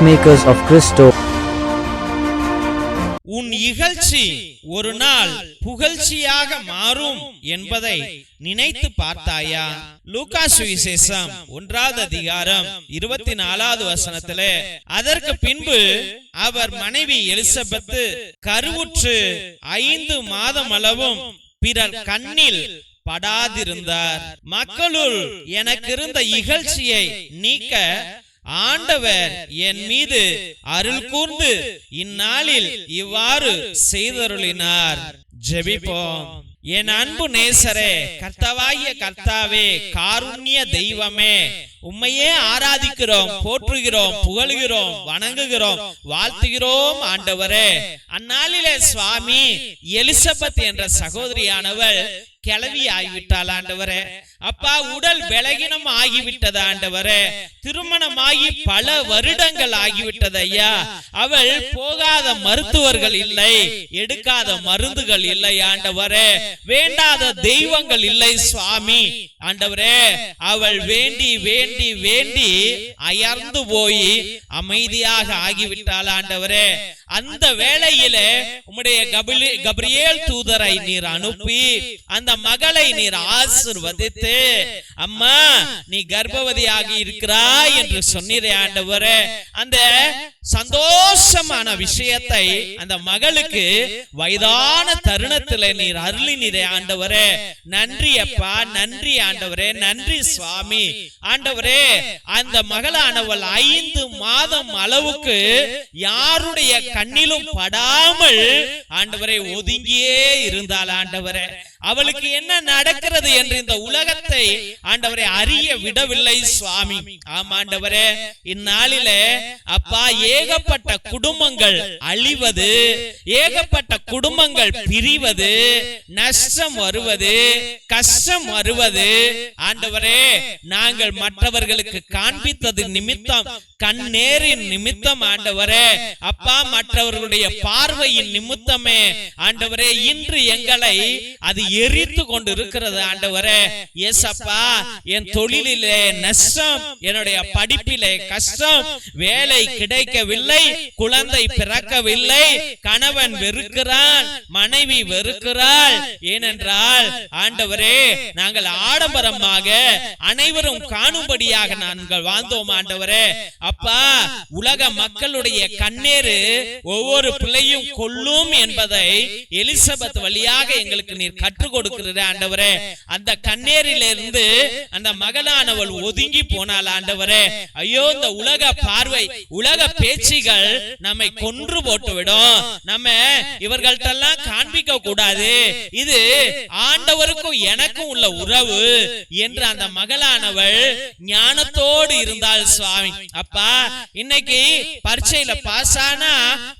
peacemakers of Christo. உன் இகழ்ச்சி ஒரு நாள் புகழ்ச்சியாக மாறும் என்பதை நினைத்து பார்த்தாயா லூகா சுவிசேஷம் ஒன்றாவது அதிகாரம் இருபத்தி நாலாவது வசனத்திலே அதற்கு பின்பு அவர் மனைவி எலிசபெத்து கருவுற்று ஐந்து மாதம் அளவும் பிறர் கண்ணில் படாதிருந்தார் மக்களுள் எனக்கு இருந்த இகழ்ச்சியை நீக்க ஆண்டவர் என் மீது அருள் கூர்ந்து இந்நாளில் இவ்வாறு செய்தருளினார். ஜெபிப்போம். என் அன்பு நேசரே கர்த்தாவாகிய கர்த்தாவே காருண்ய தெய்வமே உம்மையே ஆராதிக்கிறோம் போற்றுகிறோம் புகழுகிறோம் வணங்குகிறோம் வாழ்த்துகிறோம் ஆண்டவரே. அந்நாளிலே சுவாமி எலிசபெத் என்ற சகோதரியானவள் கிளவி ஆகிவிட்டாள் ஆண்டவரே. அப்பா உடல் விலகினம் ஆகிவிட்டது ஆண்டவரே. திருமணமாகி பல வருடங்கள் ஆகிவிட்டது ஐயா. அவள் போகாத மருத்துவர்கள் இல்லை எடுக்காத மருந்துகள் இல்லை ஆண்டவரே. வேண்டாத தெய்வங்கள் இல்லை சுவாமி. ஆண்டவரே அவள் வேண்டி வேண்டி வேண்டி அயர்ந்து போய் அமைதியாக ஆகிவிட்டால் ஆண்டவரே. அந்த வேளையில உம்முடைய கபிலி கபிரியேல் தூதரை நீர் அனுப்பி அந்த மகளை நீர் ஆசிர்வதித்து அம்மா நீ கர்ப்பவதியாகி இருக்கிறாய் என்று சொன்னீரே ஆண்டவரே. அந்த சந்தோஷமான விஷயத்தை அந்த மகளுக்கு வயதான தருணத்துல நீர் அருளினீரே ஆண்டவரே. நன்றி அப்பா நன்றி ஆண்டவரே நன்றி சுவாமி. ஆண்டவரே அந்த மகளானவள் ஐந்து மாதம் அளவுக்கு யாருடைய கண்ணிலும் படாமல் ஆண்டவரை ஒதுங்கியே இருந்தால் ஆண்டவரே. அவளுக்கு என்ன நடக்கிறது என்று இந்த உலகத்தை ஆண்டவரை அறிய விடவில்லை சுவாமி. ஆமாண்டவரே இந்நாளில அப்பா ஏகப்பட்ட குடும்பங்கள் அழிவது ஏகப்பட்ட குடும்பங்கள் பிரிவது நஷ்டம் வருவது கஷ்டம் வருவது. ஆண்டவரே நாங்கள் மற்றவர்களுக்கு காண்பித்தது நிமித்தம் கண்ணேரின் நிமித்தம் ஆண்டவரே. அப்பா மற்ற மற்றவர்களுடைய பார்வையின் நிமித்தமே ஆண்டவரே இன்று எங்களை அது எரித்து கொண்டு இருக்கிறது ஆண்டவரே. ஏசப்பா என் தொழிலிலே நஷ்டம் என்னுடைய படிப்பிலே கஷ்டம் வேலை கிடைக்கவில்லை குழந்தை பிறக்கவில்லை கணவன் வெறுக்கிறான் மனைவி வெறுக்கிறாள். ஏனென்றால் ஆண்டவரே நாங்கள் ஆடம்பரமாக அனைவரும் காணும்படியாக நாங்கள் வாழ்ந்தோம் ஆண்டவரே. அப்பா உலக மக்களுடைய கண்ணீர் ஒவ்வொரு பிள்ளையும் கொல்லும் என்பதை எலிசபெத் வழியாக எங்களுக்கு நீர் கற்றுக் கொடுக்கிறது ஆண்டவரே. அந்த கண்ணேரிலிருந்து அந்த மகளானவள் ஒதுங்கி போனாள் ஆண்டவரே. ஐயோ இந்த உலக பார்வை உலக பேச்சுகள் நம்மை கொன்று போட்டு விடும் நம்ம இவர்கள்ட்டெல்லாம் காண்பிக்க கூடாது. இது ஆண்டவருக்கும் எனக்கும் உள்ள உறவு என்று அந்த மகளானவள் ஞானத்தோடு இருந்தாள் சுவாமி. அப்பா இன்னைக்கு பரீட்சையில பாஸ் ஆனா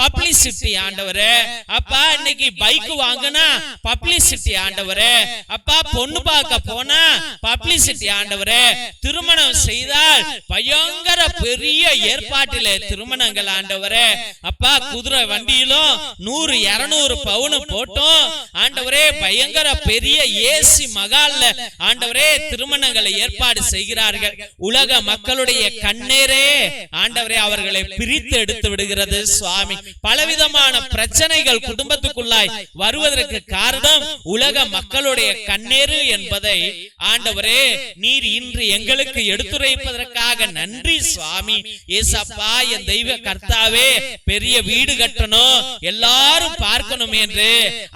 பப்ளிசிட்டி ஆண்டவரே. அப்பா இன்னைக்கு பைக் வாங்கினா பப்ளிசிட்டி ஆண்டவரே. அப்பா பொண்ணு பார்க்க போனா பப்ளிசிட்டி ஆண்டவரே. திருமணம் செய்தால் பயங்கர பெரிய ஏற்பாட்டில திருமணங்கள் ஆண்டவரே. அப்பா குதிரை வண்டியிலும் நூறு இருநூறு பவுன் போட்டோம். ஆண்டவரே பயங்கர பெரிய ஏசி மகால்ல ஆண்டவரே திருமணங்களை ஏற்பாடு செய்கிறார்கள். உலக மக்களுடைய கண்ணேரே ஆண்டவரே அவர்களை பிரித்து எடுத்து விடுகிறது சுவாமி. பலவிதமான பிரச்சனைகள் குடும்பத்துக்குள்ளாய் வருவதற்கு காரணம் உலக மக்களுடைய கண்ணேறு என்பதை ஆண்டவரே நீர் இன்று எங்களுக்கு எடுத்துரைப்பதற்காக நன்றி சுவாமி. ஏசப்பா என் தெய்வ கர்த்தாவே பெரிய வீடு கட்டணும். எல்லாரும் பார்க்கணும் என்று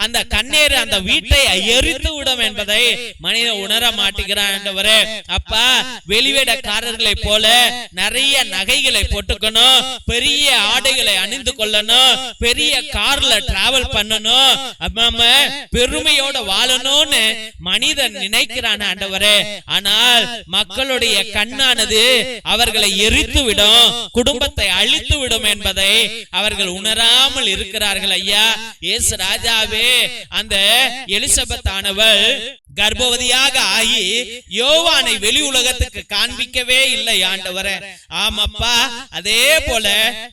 அந்த கண்ணேறு அந்த வீட்டை எரித்து விடும் என்பதை மனித உணர மாட்டேங்கிறான் ஆண்டவரே அப்பா வெளிவேடக்காரர்களை போல நிறைய நகைகளை போட்டுக்கணும். பெரிய ஆடைகளை அணிந்து கொள்ளணும். பெரிய கார்ல டிராவல் பண்ணணும். பெருமையோட வாழணும்னு மனிதன் நினைக்கிறான் ஆண்டவரே ஆனால் மக்களுடைய கண்ணானது அவர்களை எரித்து விடும். குடும்பத்தை அழித்து விடும் என்பதை அவர்கள் உணராமல் இருக்கிறார்கள் ஐயா. இயேசு ராஜாவே அந்த எலிசபெத் ஆனவள் கர்ப்பவதியாக ஆகி யோவானை வெளி உலகத்துக்கு காண்பிக்கவே இல்லை ஆண்டவர. ஆமாப்பா அதே போல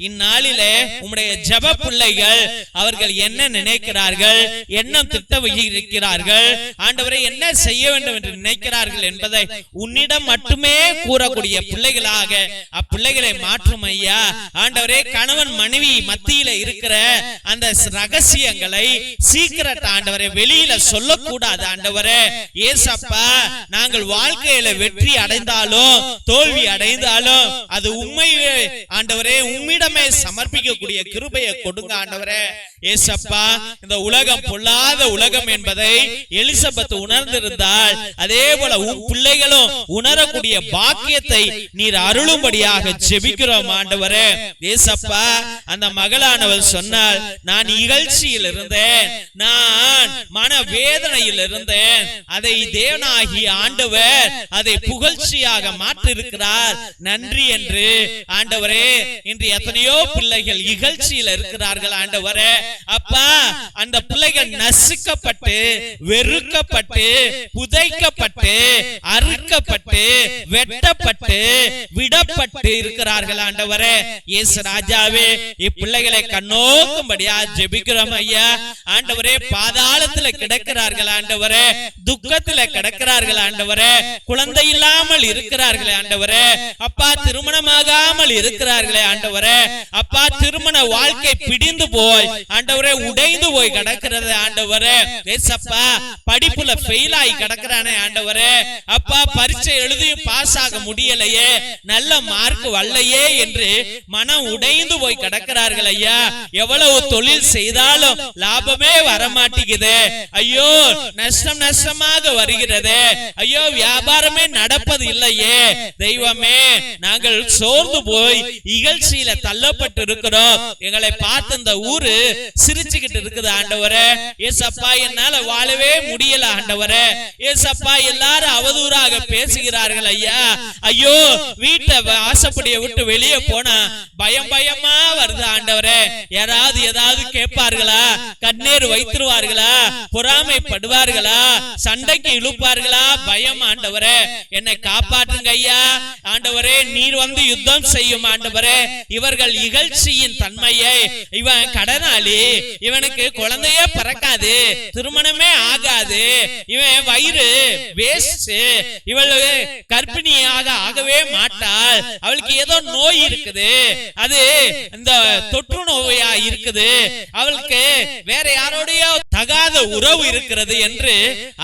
இந்நாளிலே உம்முடைய ஜப பிள்ளைகள் அவர்கள் என்ன நினைக்கிறார்கள் என்ன திட்டம் இருக்கிறார்கள் ஆண்டவரை என்ன செய்ய வேண்டும் என்று நினைக்கிறார்கள் என்பதை உன்னிடம் மட்டுமே கூறக்கூடிய பிள்ளைகளாக அப்பிள்ளைகளை மாற்றும் ஐயா. ஆண்டவரே கணவன் மனைவி மத்தியில இருக்கிற அந்த ரகசியங்களை சீக்கிரட் ஆண்டவரை வெளியில சொல்லக்கூடாது ஆண்டவரே. ஏசப்பா நாங்கள் வாழ்க்கையில வெற்றி அடைந்தாலும் தோல்வி அடைந்தாலும் அது உண்மையே ஆண்டவரே உம்மிடமே சமர்ப்பிக்கக்கூடிய கிருபையை கொடுங்க ஆண்டவரே. ஏசப்பா இந்த உலகம் பொல்லாத உலகம் என்பதை எலிசபெத் உணர்ந்திருந்தால் அதே போல உன் பிள்ளைகளும் உணரக்கூடிய பாக்கியத்தை நீர் அருளும்படியாக ஜெபிக்கிறோம் ஆண்டவரே. ஏசப்பா அந்த மகளானவள் சொன்னால் நான் இகழ்ச்சியில் இருந்தேன் நான் மன வேதனையில் இருந்தேன் அதை தேவனாகி ஆண்டவர் அதை புகழ்ச்சியாக மாற்றிருக்கிறார் நன்றி என்று. ஆண்டவரே இன்று எத்தனையோ பிள்ளைகள் இகழ்ச்சியில் இருக்கிறார்கள் ஆண்டவரே. அப்பா அந்த பிள்ளைகள் நசுக்கப்பட்டு வெறுக்கப்பட்டு புதைக்கப்பட்டு அறுக்கப்பட்டு வெட்டப்பட்டு விடப்பட்டு இருக்கிறார்கள் ஆண்டவரே. இயேசு ராஜாவே இப்பிள்ளைகளை கண்ணோக்கும்படியா ஜெபிக்கிறோம் ஐயா. ஆண்டவரே பாதாளத்துல கிடக்கிறார்கள் ஆண்டவரே? துக்கத்துல கிடக்கிறார்கள் ஆண்டவரே? குழந்தை இல்லாமல் இருக்கிறார்களே ஆண்டவரே? அப்பா திருமணமாகாமல் இருக்கிறார்களே ஆண்டவரே? அப்பா திருமண வாழ்க்கை பிடிந்து போய் ஆண்டவரே உடைந்து போய் கிடக்கிறது ஆண்டவரே. ஏசப்பா படிப்புல ஃபெயில் ஆகி கிடக்கிறானே ஆண்டவரே. அப்பா பரீட்சை எழுதியும் பாஸ் ஆக முடியலையே. நல்ல மார்க் வரலையே என்று மனம் உடைந்து போய் கிடக்கிறார்கள் ஐயா. எவ்வளவு தொழில் செய்தாலும் லாபமே வர வருகிறது. ஐயோ நஷ்டம் நஷ்டமாக வருகிறது. ஐயோ வியாபாரமே நடப்பது இல்லையே. தெய்வமே நாங்கள் சோர்ந்து போய் இகழ்ச்சியில தள்ளப்பட்டு இருக்கிறோம் எங்களை பார்த்து இந்த ஊரு சிரிச்சுக்கிட்டு இருக்குது ஆண்டவரே. ஏசப்பா என்னால வாழவே முடியல ஆண்டவரே. ஏசப்பா எல்லாரும் அவதூறாக பேசுகிறார்கள் ஐயா. ஐயோ வீட்டை ஆசைப்படிய விட்டு வெளியே போனா பயம் பயமா வருது ஆண்டவரே. யாராவது ஏதாவது கேட்பார்களா? கண்ணீர் வைத்துருவார்களா? பொறாமைப்படுவார்களா? சண்டைக்கு இழுப்பார்களா? பயம் ஆண்டவரே என்னை காப்பாற்றுங்க ஐயா. ஆண்டவரே நீர் வந்து யுத்தம் செய்யும் ஆண்டவரே. இவர்கள் இகழ்ச்சியின் தன்மையை இவன் கடனாளி இவனுக்கு குழந்தையே பிறக்காது திருமணமே ஆகாது இவன் வயிறு வேஸ்ட் இவள் கர்ப்பிணியாக ஆகவே மாட்டாள். அவளுக்கு ஏதோ நோய் இருக்குது. அது இந்த தொற்று நோயா இருக்குது. அவளுக்கு வேற யாரோடைய தகாத உறவு இருக்கிறது என்று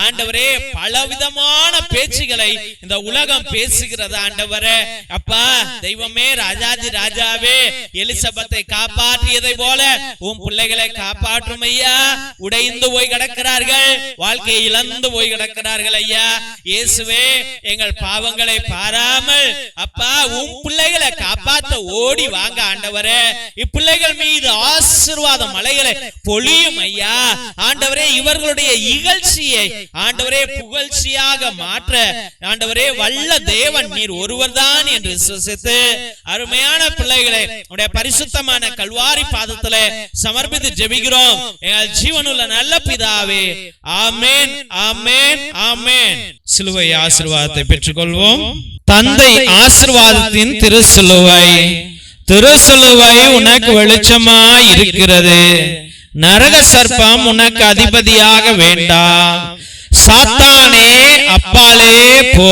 ஆண்டவரே பலவிதமான பேச்சுகளை இந்த உலகம் பேசுகிறது ஆண்டவரே. அப்பா தெய்வமே ராஜாஜி ராஜாவே எலிசபத்தை காப்பாற்றியதை போல உன் பிள்ளைகளை காப்பாற்றும் ஐயா. உடைந்து போய் கிடக்கிறார்கள். வாழ்க்கையை இழந்து போய் கிடக்கிறார்கள் ஐயா. இயேசுவே எங்கள் பாவங்களை பாராமல் அப்பா உன் பிள்ளைகளை காப்பாத்த ஓடி வாங்க ஆண்டவரே. இப்பிள்ளைகள் மீது ஆசீர்வாத மலைகளை பொழியும் ஐயா. ஆண்டவரே இவர்களுடைய இகழ்ச்சியை ஆண்டவரே புகழ்ச்சியாக மாற்ற ஆண்டவரே வல்ல தேவன் நீர் ஒருவர்தான் என்று விசுவசித்து அருமையான பிள்ளைகளை உடைய பரிசுத்தமான கல்வாரி பாதத்துல சமர்ப்பித்து ஜெபிக்கிறோம். எங்கள் ஜீவனுள்ள நல்ல பிதாவே ஆமேன் ஆமேன் ஆமேன். சிலுவை ஆசிர்வாதத்தை பெற்றுக்கொள்வோம். தந்தை ஆசிர்வாதத்தின் திருசிலுவை திருசிலுவை உனக்கு வெளிச்சமா இருக்கிறது நரக சர்ப்பம் உனக்கு அதிபதியாக வேண்டாம் சாத்தானே அப்பாலே போ.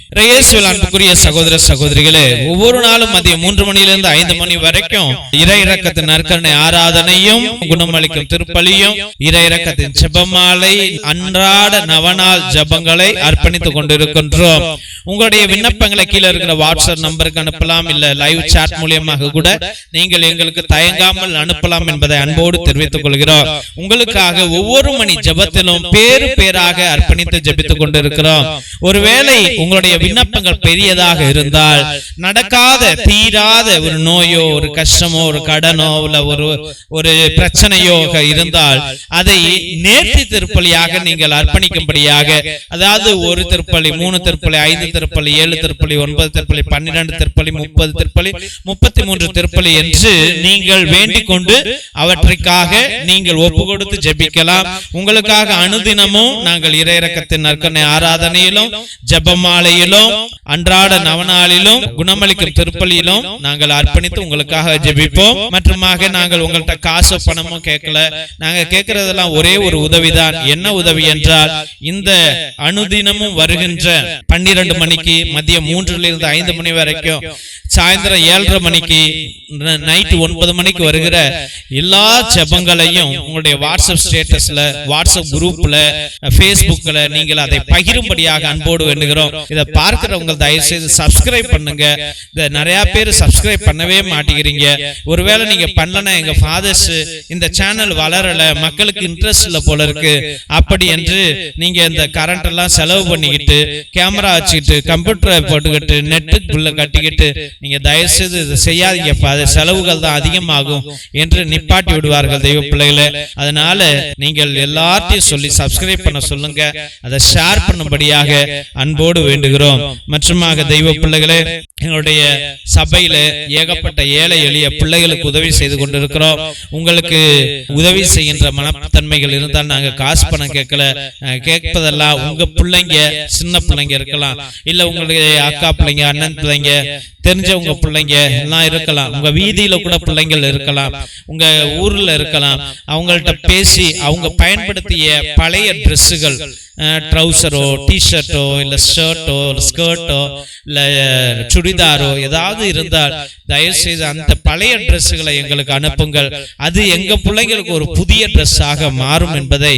இயேசுவில் அன்புக்குரிய சகோதர சகோதரிகளே ஒவ்வொரு நாளும் மதியம் மூன்று மணியிலிருந்து ஐந்து மணி வரைக்கும் இறை இறக்கத்தின் நற்கரணை ஆராதனையும் குணமளிக்கும் திருப்பலியும் இறை இறக்கத்தின் ஜெபமாலை அன்றாட நவநாள் ஜபங்களை அர்ப்பணித்துக் கொண்டிருக்கின்றோம். உங்களுடைய விண்ணப்பங்களை கீழே இருக்கிற வாட்ஸ்அப் நம்பருக்கு அனுப்பலாம் இல்ல லைவ் சாட் மூலியமாக கூட நீங்கள் எங்களுக்கு தயங்காமல் அனுப்பலாம் என்பதை அன்போடு தெரிவித்துக் கொள்கிறோம். உங்களுக்காக ஒவ்வொரு மணி ஜபத்திலும் பேரு பேராக அர்ப்பணித்து ஜபித்துக் கொண்டிருக்கிறோம். ஒருவேளை உங்களுடைய விண்ணப்பங்கள் பெரியதாக இருந்தால் நடக்காத தீராத ஒரு நோயோ ஒரு கஷ்டமோ ஒரு கடனோ இல்ல ஒரு ஒரு பிரச்சனையோ இருந்தால் அதை நேர்த்தி திருப்பலியாக நீங்கள் அர்ப்பணிக்கும்படியாக அதாவது ஒரு திருப்பலி மூணு திருப்பலி ஐந்து திருப்பலி ஏழு திருப்பலி ஒன்பது திருப்பலி பன்னிரண்டு திருப்பலி முப்பது திருப்பலி முப்பத்தி மூன்று திருப்பலி என்று நீங்கள் வேண்டிக் கொண்டு அவற்றுக்காக நீங்கள் ஒப்பு கொடுத்து ஜெபிக்கலாம். உங்களுக்காக அனுதினமும் நாங்கள் இறையிறக்கத்தின் நற்கனை ஆராதனையிலும் ஜபமாலையிலும் அன்றாட நவநாளிலும் குணமளிக்கும் திருப்பலியிலும் நாங்கள் அர்ப்பணித்து உங்களுக்காக ஜெபிப்போம். மற்றுமாக நாங்கள் உங்கள்ட்ட காசு பணமும் கேட்கல. நாங்க கேட்கறதெல்லாம் ஒரே ஒரு உதவிதான். என்ன உதவி என்றால் இந்த அனுதினமும் வருகின்ற பன்னிரண்டு மணிக்கு மதியம் மூன்றுல இருந்து ஐந்து மணி வரைக்கும் சாயந்தரம் ஏழரை மணிக்கு நைட் ஒன்பது மணிக்கு வருகிற எல்லா செபங்களையும் உங்களுடைய வாட்ஸ்அப் ஸ்டேட்டஸ்ல வாட்ஸ்அப் குரூப்ல பேஸ்புக்ல நீங்கள் அதை பகிரும்படியாக அன்போடு வேண்டுகிறோம். இதை பார்க்கிறவங்க தயவு செய்து சப்ஸ்கிரைப் பண்ணுங்க. இதை நிறைய பேர் சப்ஸ்கிரைப் பண்ணவே மாட்டேங்கிறீங்க. ஒருவேளை நீங்க பண்ணலன்னா எங்க ஃபாதர்ஸ் இந்த சேனல் வளரல மக்களுக்கு இன்ட்ரெஸ்ட் இல்லை போல இருக்கு. அப்படி என்று நீங்க இந்த கரண்ட் எல்லாம் செலவு பண்ணிக்கிட்டு கேமரா வச்சுக்கிட்டு கம்ப்யூட்டரை போட்டுக்கிட்டு நெட்டுக்குள்ள கட்டிக்கிட்டு நீங்க தயவு செய்து இதை செய்யாதீங்கப்பா அது செலவுகள் தான் அதிகமாகும் என்று நிப்பாட்டி விடுவார்கள் தெய்வ பிள்ளைகளை. அதனால நீங்கள் எல்லாத்தையும் சொல்லி சப்ஸ்கிரைப் பண்ண சொல்லுங்க. அதை ஷேர் பண்ணும்படியாக அன்போடு வேண்டுகிறோம். மற்றுமாக தெய்வ பிள்ளைகளே எங்களுடைய சபையில ஏகப்பட்ட ஏழை எளிய பிள்ளைகளுக்கு உதவி செய்து கொண்டிருக்கிறோம். உங்களுக்கு உதவி செய்கின்ற மனத்தன்மைகள் இருந்தால் நாங்க காசு பணம் கேட்கல. கேட்பதெல்லாம் உங்க பிள்ளைங்க சின்ன பிள்ளைங்க இருக்கலாம். இல்ல உங்களுடைய அக்கா பிள்ளைங்க அண்ணன் பிள்ளைங்க தெரிஞ்சவங்க பிள்ளைங்க எல்லாம் இருக்கலாம். உங்க வீதியில கூட பிள்ளைங்கள் இருக்கலாம். உங்க ஊர்ல இருக்கலாம். அவங்கள்ட்ட பேசி அவங்க பயன்படுத்திய பழைய ட்ரெஸ்ஸுகள் ட்ரௌசரோ டிஷர்ட்டோ இல்ல ஷர்ட்டோ ஸ்கர்ட்டோ இல்ல சுடிதாரோ ஏதாவது இருந்தால் தயவு செய்து அந்த பழைய ட்ரெஸ்ஸுகளை எங்களுக்கு அனுப்புங்கள். அது எங்க பிள்ளைங்களுக்கு ஒரு புதிய ட்ரெஸ்ஸாக மாறும் என்பதை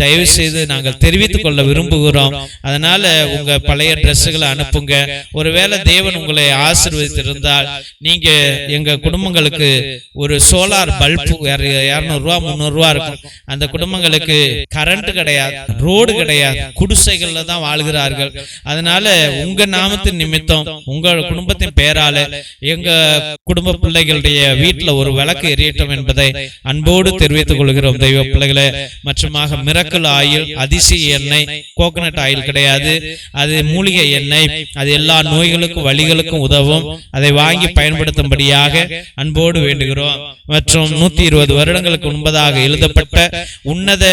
தயவு செய்து நாங்கள் தெரிவித்துக் கொள்ள விரும்புகிறோம். அதனால உங்க பழைய ட்ரெஸ்ஸுகளை அனுப்புங்க. ஒருவேளை தேவன் உங்களை ஆசை ஆசீர்வதித்திருந்தால் நீங்க எங்க குடும்பங்களுக்கு ஒரு சோலார் பல்பு இரநூறுவா ரூபா முந்நூறு ரூபா இருக்கும். அந்த குடும்பங்களுக்கு கரண்ட் கிடையாது ரோடு கிடையாது குடிசைகள்ல தான் வாழ்கிறார்கள். அதனால உங்க நாமத்தின் நிமித்தம் உங்க குடும்பத்தின் பெயரால எங்க குடும்ப பிள்ளைகளுடைய வீட்டுல ஒரு விளக்கு எரியட்டும் என்பதை அன்போடு தெரிவித்துக் கொள்கிறோம். தெய்வ பிள்ளைகளை மற்றுமாக மிரக்கல் ஆயில் அதிசய எண்ணெய் கோகனட் ஆயில் கிடையாது. அது மூலிகை எண்ணெய் அது எல்லா நோய்களுக்கும் வழிகளுக்கும் உதவும். அதை வாங்கி பயன்படுத்தும்படியாக அன்போடு வேண்டுகிறோம். மற்றும் நூத்தி இருபது வருடங்களுக்கு முன்பதாக எழுதப்பட்ட உன்னத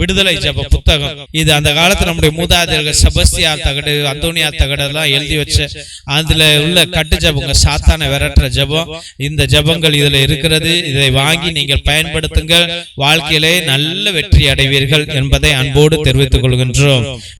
விடுதலை ஜப புத்தகம். இது அந்த காலத்துல நம்முடைய மூதாதையர்கள் செபஸ்தியா தகடு அந்தோனியா தகடு எல்லாம் எழுதி வச்ச அதுல உள்ள கட்டு ஜபங்க சாத்தான விரட்டுற ஜபம். இந்த ஜபங்கள் இதுல இருக்கிறது. இதை வாங்கி நீங்கள் பயன்படுத்துங்கள். வாழ்க்கையிலே நல்ல வெற்றி அடைவீர்கள் என்பதை அன்போடு தெரிவித்துக் கொள்கின்றோம்.